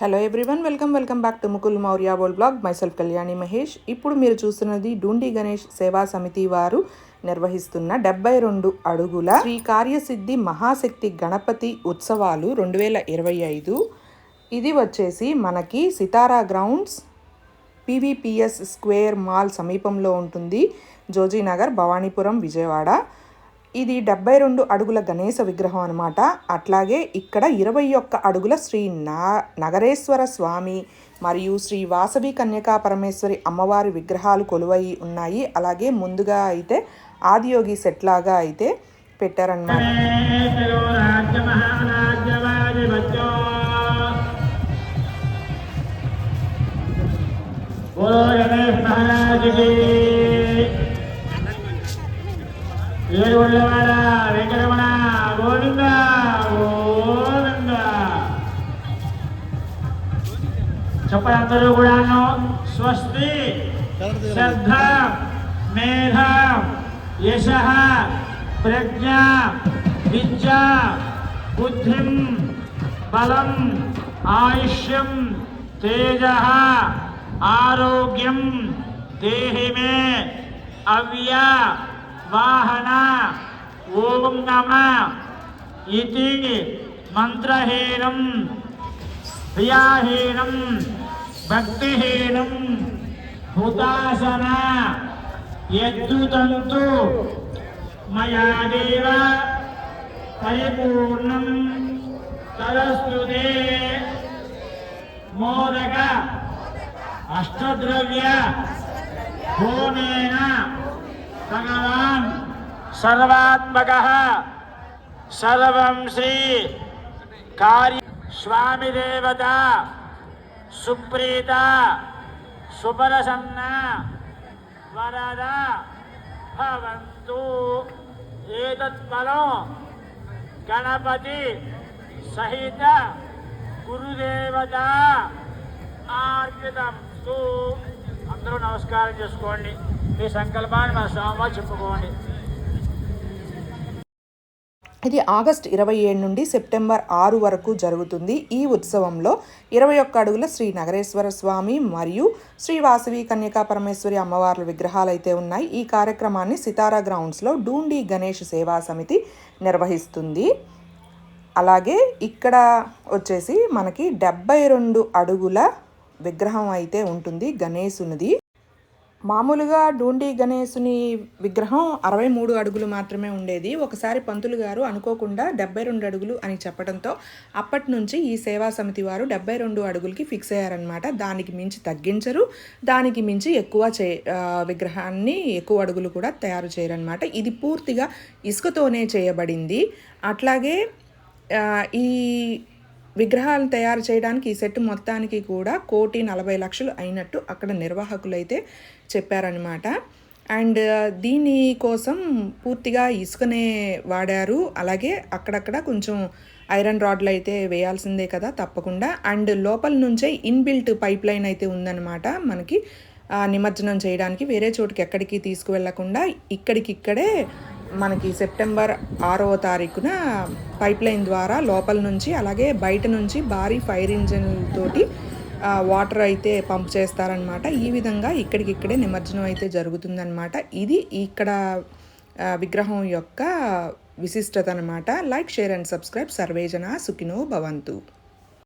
Hello everyone welcome welcome back to Mukul Maurya world blog myself Kalyani Mahesh ఇప్పుడు మీరు చూస్తున్నది డూండి గణేష్ సేవా సమితి వారు నిర్వహిస్తున్న డెబ్బై రెండు అడుగుల శ్రీ కార్యసిద్ధి మహాశక్తి గణపతి ఉత్సవాలు రెండు వేల ఇరవై ఐదు. ఇది వచ్చేసి మనకి Sitara grounds PVPS square mall సమీపంలో ఉంటుంది. జోజీనగర్ భవానీపురం విజయవాడ. ఇది డెబ్బై రెండు అడుగుల గణేశ విగ్రహం అనమాట అట్లాగే ఇక్కడ ఇరవై ఒక్క అడుగుల శ్రీ నా నగరేశ్వర స్వామి మరియు శ్రీ వాసవి కన్యకా పరమేశ్వరి అమ్మవారి విగ్రహాలు కొలువై ఉన్నాయి. అలాగే ముందుగా అయితే ఆదియోగి సెట్ లాగా అయితే పెట్టారనమాట ఏడుగొండలవాడ వెంకటరమణ గోవింద గోవింద. చెప్పండి అందరూ కూడాను స్వస్తి శ్రద్ధ మేధ యశ ప్రజ్ఞ విద్య బుద్ధిం బలం ఆయుష్యం తేజ ఆరోగ్యం దేహిమే అవ్య వాహన ఓం నమ ఇది మంత్రహీనం క్రియాహీనం భక్తిహీనం హుతాసన యద్దుతంతు మయాదేవ పరిపూర్ణం తదస్తుతే మోదక అష్టద్రవ్య హోమేన సగవా సర్వాత్మక. సర్వం శ్రీ కార్య స్వామి దేవత సుప్రీత. సుపరసన్న. వరద. భవంతు. ఏతత్ఫలం. గణపతి. సహిత. గురుదేవత. ఆర్పితం అందరూ నమస్కారం చేసుకోండి. మీ సంకల్పాన్ని మన స్వామి చెప్పుకోండి. ఇది ఆగస్ట్ ఇరవై ఏడు నుండి సెప్టెంబర్ ఆరు వరకు జరుగుతుంది. ఈ ఉత్సవంలో ఇరవై ఒక్క అడుగుల శ్రీ నగరేశ్వర స్వామి మరియు శ్రీ వాసవి కన్యకా పరమేశ్వరి అమ్మవార్ల విగ్రహాలు అయితే ఉన్నాయి. ఈ కార్యక్రమాన్ని సితారా గ్రౌండ్స్లో డూండి గణేష్ సేవా సమితి నిర్వహిస్తుంది. అలాగే ఇక్కడ వచ్చేసి మనకి డెబ్బై రెండు అడుగుల విగ్రహం అయితే ఉంటుంది గణేశునిది. మామూలుగా డూండి గణేశుని విగ్రహం అరవై మూడు అడుగులు మాత్రమే ఉండేది. ఒకసారి పంతులు గారు అనుకోకుండా డెబ్బై రెండు అడుగులు అని చెప్పడంతో అప్పటి నుంచి ఈ సేవా సమితి వారు డెబ్బై రెండు అడుగులకి ఫిక్స్ అయ్యారనమాట దానికి మించి తగ్గించరు. దానికి మించి ఎక్కువ చే విగ్రహాన్ని ఎక్కువ అడుగులు కూడా తయారు చేయరనమాట ఇది పూర్తిగా ఇసుకతోనే చేయబడింది. అట్లాగే ఈ విగ్రహాలు తయారు చేయడానికి ఈ సెట్ మొత్తానికి కూడా కోటి నలభై లక్షలు అయినట్టు అక్కడ నిర్వాహకులు అయితే చెప్పారనమాట అండ్ దీని కోసం పూర్తిగా ఇసుకనే వాడారు. అలాగే అక్కడక్కడ కొంచెం ఐరన్ రాడ్లు అయితే వేయాల్సిందే కదా తప్పకుండా. అండ్ లోపల నుంచే ఇన్బిల్ట్ పైప్ లైన్ అయితే ఉందన్నమాట మనకి. నిమజ్జనం చేయడానికి వేరే చోటుకి ఎక్కడికి తీసుకువెళ్ళకుండా ఇక్కడికిక్కడే మనకి సెప్టెంబర్ ఆరవ తారీఖున పైప్ లైన్ ద్వారా లోపల నుంచి అలాగే బయట నుంచి భారీ ఫైర్ ఇంజన్లతోటి వాటర్ అయితే పంప్ చేస్తారనమాట ఈ విధంగా ఇక్కడికిక్కడే నిమజ్జనం అయితే జరుగుతుందనమాట ఇది ఇక్కడ విగ్రహం యొక్క విశిష్టత అనమాట లైక్ షేర్ అండ్ సబ్స్క్రైబ్. సర్వేజన సుఖినో భవంతు.